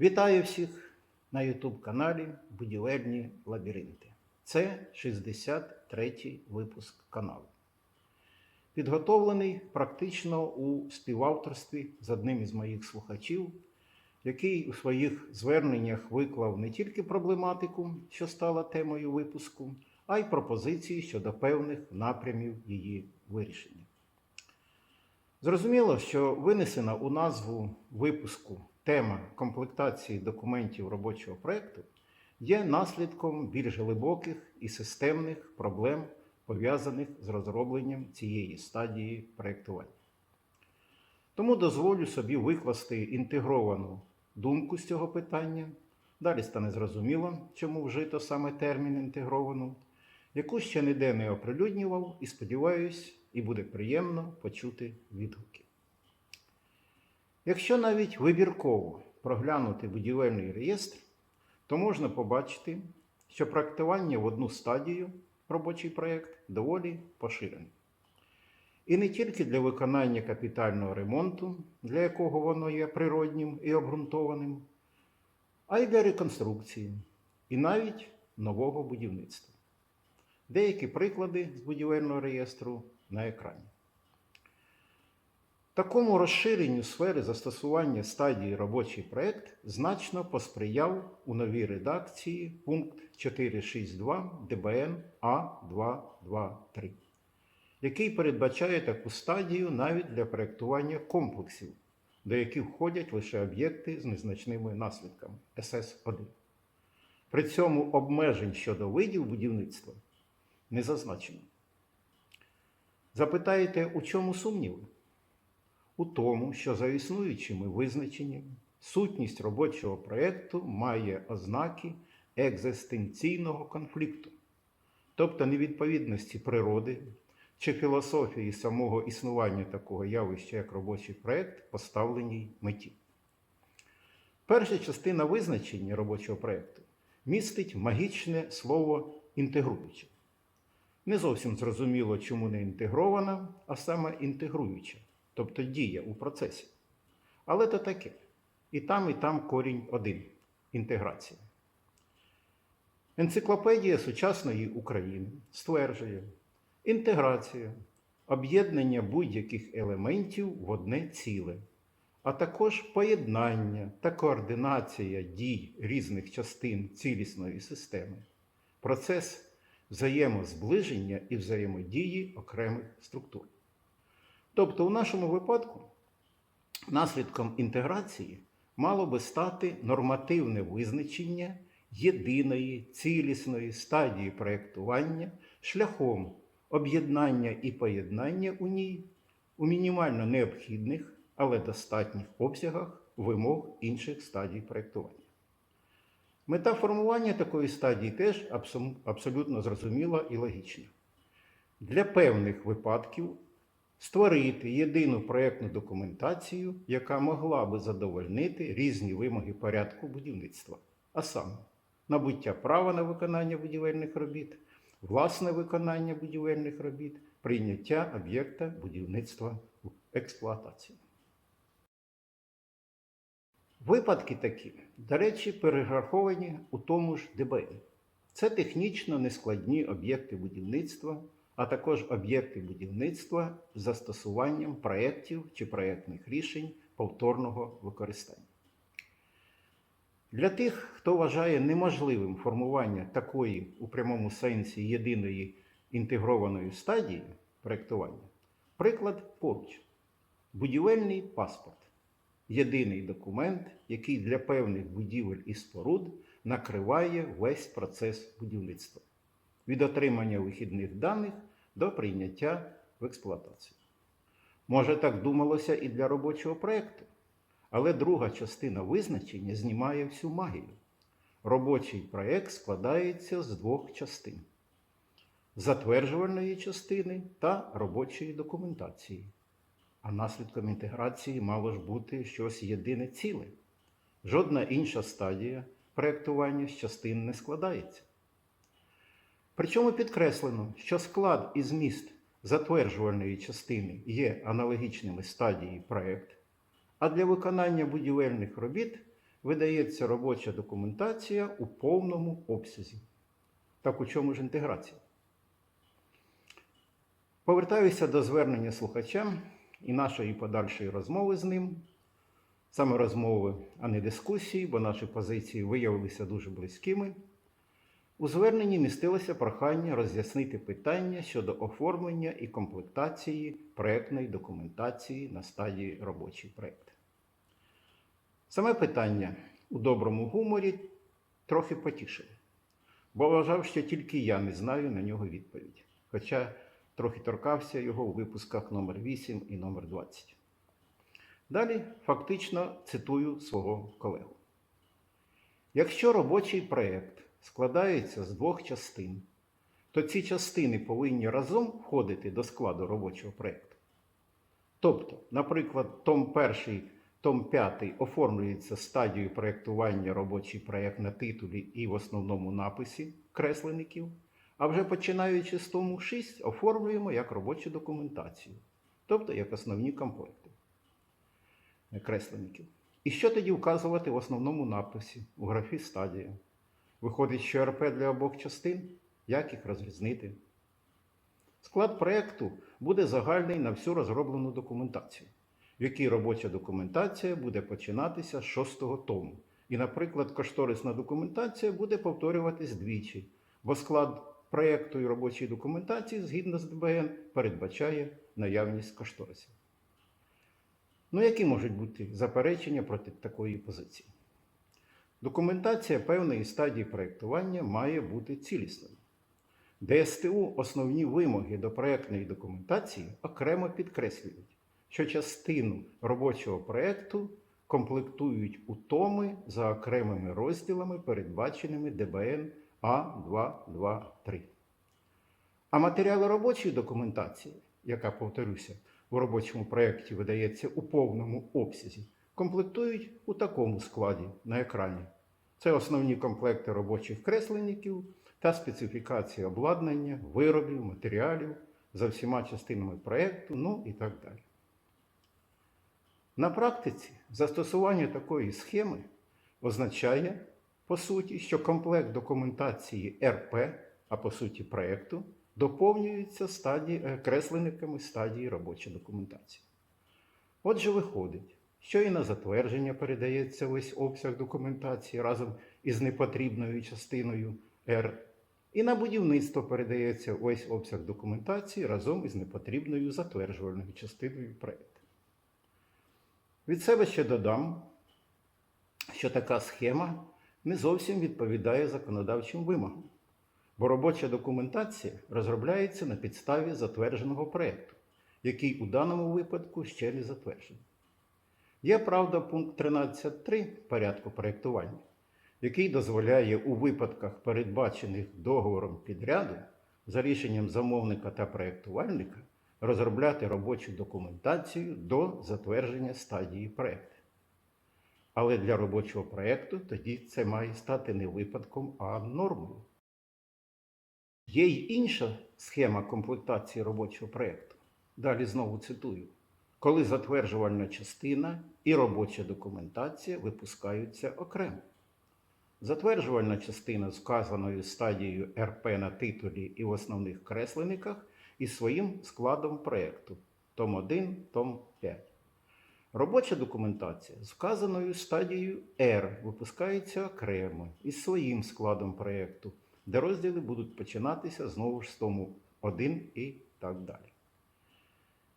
Вітаю всіх на YouTube каналі Будівельні лабіринти. Це 63-й випуск каналу. Підготовлений практично у співавторстві з одним із моїх слухачів, який у своїх зверненнях виклав не тільки проблематику, що стала темою випуску, а й пропозиції щодо певних напрямів її вирішення. Зрозуміло, що винесена у назву випуску тема комплектації документів робочого проєкту є наслідком більш глибоких і системних проблем, пов'язаних з розробленням цієї стадії проєктування. Тому дозволю собі викласти інтегровану думку з цього питання. Далі стане зрозуміло, чому вжито саме термін інтегровану, яку ще ніде не оприлюднював і сподіваюсь, і буде приємно почути відгуки. Якщо навіть вибірково проглянути будівельний реєстр, то можна побачити, що проектування в одну стадію робочий проєкт доволі поширений. І не тільки для виконання капітального ремонту, для якого воно є природнім і обґрунтованим, а й для реконструкції, і навіть нового будівництва. Деякі приклади з будівельного реєстру на екрані. Такому розширенню сфери застосування стадії робочий проєкт значно посприяв у новій редакції пункт 462 ДБН А223, який передбачає таку стадію навіть для проєктування комплексів, до яких входять лише об'єкти з незначними наслідками СС1. При цьому обмежень щодо видів будівництва не зазначено. Запитаєте, у чому сумніви? У тому, що за існуючими визначеннями сутність робочого проєкту має ознаки екзистенційного конфлікту, тобто невідповідності природи чи філософії самого існування такого явища, як робочий проєкт, поставленій меті. Перша частина визначення робочого проєкту містить магічне слово інтегруюче. Не зовсім зрозуміло, чому не інтегрована, а саме інтегруюча, тобто дія у процесі. Але то таке. І там, і там корінь один інтеграція. Енциклопедія сучасної України стверджує інтеграція, об'єднання будь-яких елементів в одне ціле, а також поєднання та координація дій різних частин цілісної системи, процес взаємозближення і взаємодії окремих структур. Тобто, у нашому випадку наслідком інтеграції мало би стати нормативне визначення єдиної цілісної стадії проєктування шляхом об'єднання і поєднання у ній у мінімально необхідних, але достатніх обсягах вимог інших стадій проєктування. Мета формування такої стадії теж абсолютно зрозуміла і логічна. Для певних випадків створити єдину проєктну документацію, яка могла би задовольнити різні вимоги порядку будівництва, а саме набуття права на виконання будівельних робіт, власне виконання будівельних робіт, прийняття об'єкта будівництва в експлуатацію. Випадки такі, до речі, перераховані у тому ж ДБН. Це технічно нескладні об'єкти будівництва, а також об'єкти будівництва з застосуванням проєктів чи проєктних рішень повторного використання. Для тих, хто вважає неможливим формування такої у прямому сенсі єдиної інтегрованої стадії проєктування, приклад поруч. Будівельний паспорт. Єдиний документ, який для певних будівель і споруд накриває весь процес будівництва. Від отримання вихідних даних до прийняття в експлуатацію. Може, так думалося і для робочого проєкту, але друга частина визначення знімає всю магію. Робочий проєкт складається з двох частин затверджувальної частини та робочої документації. А наслідком інтеграції мало ж бути щось єдине ціле. Жодна інша стадія проєктування з частин не складається. Причому підкреслено, що склад і зміст затверджувальної частини є аналогічними стадії проєкт, а для виконання будівельних робіт видається робоча документація у повному обсязі. Так у чому ж інтеграція? Повертаюся до звернення слухача і нашої подальшої розмови з ним. Саме розмови, а не дискусії, бо наші позиції виявилися дуже близькими. У зверненні містилося прохання роз'яснити питання щодо оформлення і комплектації проектної документації на стадії робочий проект. Саме питання у доброму гуморі трохи потішило, бо вважав, що тільки я не знаю на нього відповідь, хоча трохи торкався його у випусках номер 8 і номер 20. Далі фактично цитую свого колегу. Якщо робочий проєкт складається з двох частин, то ці частини повинні разом входити до складу робочого проєкту. Тобто, наприклад, том 1, том 5 оформлюється стадією проєктування робочий проєкт на титулі і в основному написі кресленників, а вже починаючи з тому 6 оформлюємо як робочу документацію, тобто як основні комплекти кресленників. І що тоді вказувати в основному написі у графі стадія? Виходить, що РП для обох частин? Як їх розрізнити? Склад проєкту буде загальний на всю розроблену документацію, в якій робоча документація буде починатися з шостого тому. І, наприклад, кошторисна документація буде повторюватись двічі, бо склад проєкту і робочої документації згідно з ДБН передбачає наявність кошторисів. Ну, які можуть бути заперечення проти такої позиції? Документація певної стадії проєктування має бути цілісною. ДСТУ основні вимоги до проєктної документації окремо підкреслюють, що частину робочого проєкту комплектують у томи за окремими розділами, передбаченими ДБН А223. А матеріали робочої документації, яка, повторюся, у робочому проєкті видається у повному обсязі, комплектують у такому складі на екрані. Це основні комплекти робочих кресленників та специфікація обладнання, виробів, матеріалів за всіма частинами проєкту, ну і так далі. На практиці застосування такої схеми означає, по суті, що комплект документації РП, а по суті проєкту, доповнюється стадії, е, кресленниками стадії робочої документації. Отже, виходить, що і на затвердження передається весь обсяг документації разом із непотрібною частиною R, і на будівництво передається весь обсяг документації разом із непотрібною затверджувальною частиною проєкту. Від себе ще додам, що така схема не зовсім відповідає законодавчим вимогам, бо робоча документація розробляється на підставі затвердженого проєкту, який у даному випадку ще не затверджений. Є, правда, пункт 13.3 порядку проєктування, який дозволяє у випадках, передбачених договором підряду, за рішенням замовника та проєктувальника, розробляти робочу документацію до затвердження стадії проєкту. Але для робочого проєкту тоді це має стати не випадком, а нормою. Є й інша схема комплектації робочого проєкту. Далі знову цитую коли затверджувальна частина і робоча документація випускаються окремо. Затверджувальна частина з вказаною стадією РП на титулі і в основних кресленниках із своїм складом проєкту том 1, том 5. Робоча документація з вказаною стадією R випускається окремо із своїм складом проєкту, де розділи будуть починатися знову ж з тому 1 і так далі.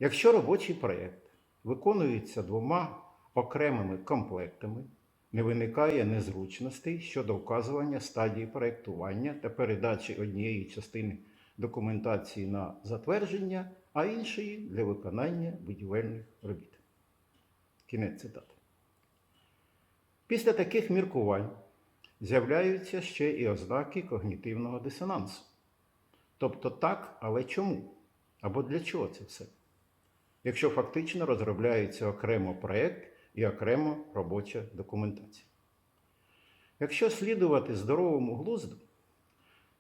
Якщо робочий проєкт виконується двома окремими комплектами, не виникає незручностей щодо вказування стадії проєктування та передачі однієї частини документації на затвердження, а іншої для виконання будівельних робіт. Кінець цитати. Після таких міркувань з'являються ще і ознаки когнітивного дисонансу. Тобто так, але чому? Або для чого це все? Якщо фактично розробляється окремо проєкт і окремо робоча документація. Якщо слідувати здоровому глузду,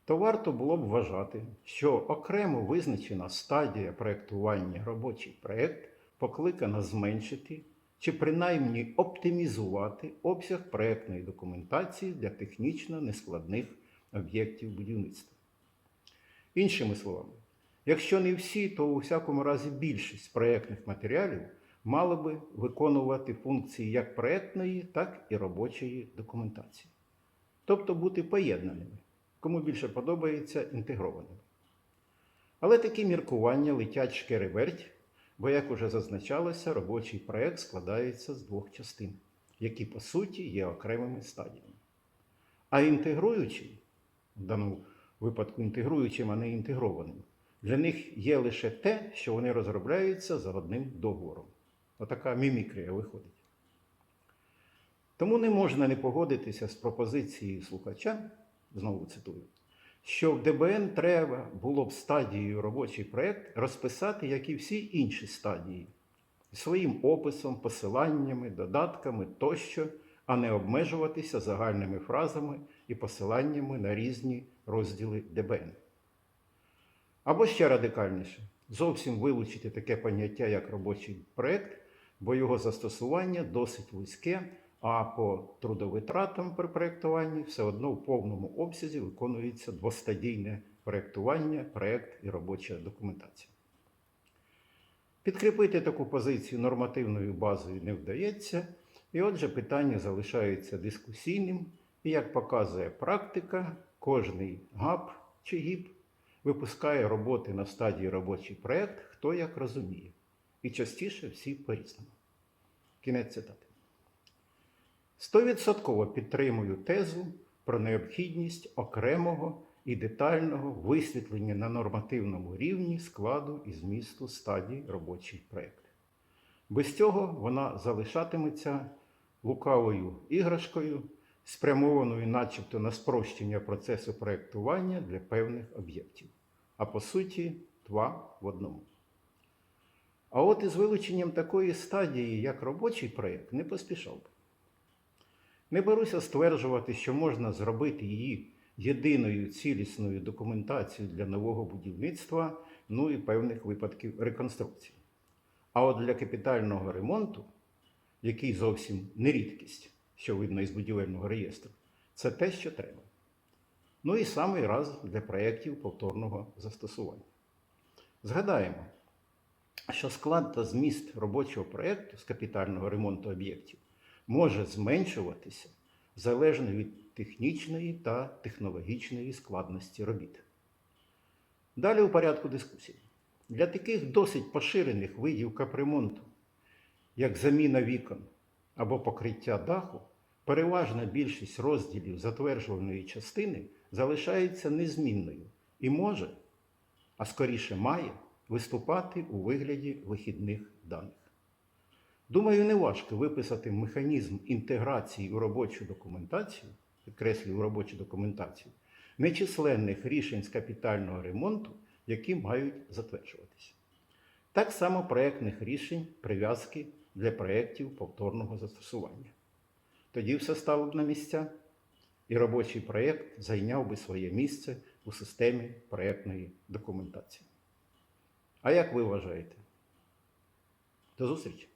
то варто було б вважати, що окремо визначена стадія проєктування робочий проєкт покликана зменшити чи принаймні оптимізувати обсяг проектної документації для технічно нескладних об'єктів будівництва. Іншими словами, якщо не всі, то у всякому разі більшість проєктних матеріалів мало би виконувати функції як проєктної, так і робочої документації. Тобто бути поєднаними, кому більше подобається інтегрованими. Але такі міркування летять шкереберть, бо, як уже зазначалося, робочий проєкт складається з двох частин, які по суті є окремими стадіями. А інтегруючим, в даному випадку інтегруючим, а не інтегрованим, для них є лише те, що вони розробляються за одним договором. Отака мімікрія виходить. Тому не можна не погодитися з пропозицією слухача, знову цитую, що в ДБН треба було б стадією робочий проєкт розписати, як і всі інші стадії, своїм описом, посиланнями, додатками тощо, а не обмежуватися загальними фразами і посиланнями на різні розділи ДБН. Або ще радикальніше, зовсім вилучити таке поняття, як робочий проєкт, бо його застосування досить вузьке, а по трудовитратам при проєктуванні все одно в повному обсязі виконується двостадійне проєктування, проєкт і робоча документація. Підкріпити таку позицію нормативною базою не вдається, і отже питання залишається дискусійним, і як показує практика, кожний ГАП чи ГІП випускає роботи на стадії робочий проєкт, хто як розуміє. І частіше всі по-різному. Кінець цитати. Стовідсотково підтримую тезу про необхідність окремого і детального висвітлення на нормативному рівні складу і змісту стадій робочий проєкт. Без цього вона залишатиметься лукавою іграшкою, спрямованою начебто на спрощення процесу проєктування для певних об'єктів. А по суті, два в одному. А от із вилученням такої стадії, як робочий проєкт, не поспішав би. Не беруся стверджувати, що можна зробити її єдиною цілісною документацією для нового будівництва, ну і певних випадків реконструкції. А от для капітального ремонту, який зовсім не рідкість, що видно із будівельного реєстру, це те, що треба. Ну і самий раз для проєктів повторного застосування. Згадаємо, що склад та зміст робочого проєкту з капітального ремонту об'єктів може зменшуватися залежно від технічної та технологічної складності робіт. Далі у порядку дискусії. Для таких досить поширених видів капремонту, як заміна вікон або покриття даху, переважна більшість розділів затверджуваної частини залишається незмінною і може, а скоріше має, виступати у вигляді вихідних даних. Думаю, не важко виписати механізм інтеграції у робочу документацію, підкреслюю у робочу документацію, нечисленних рішень з капітального ремонту, які мають затверджуватися. Так само проєктних рішень прив'язки для проєктів повторного застосування. Тоді все стало б на місця, і робочий проєкт зайняв би своє місце у системі проєктної документації. А як ви вважаєте? До зустрічі!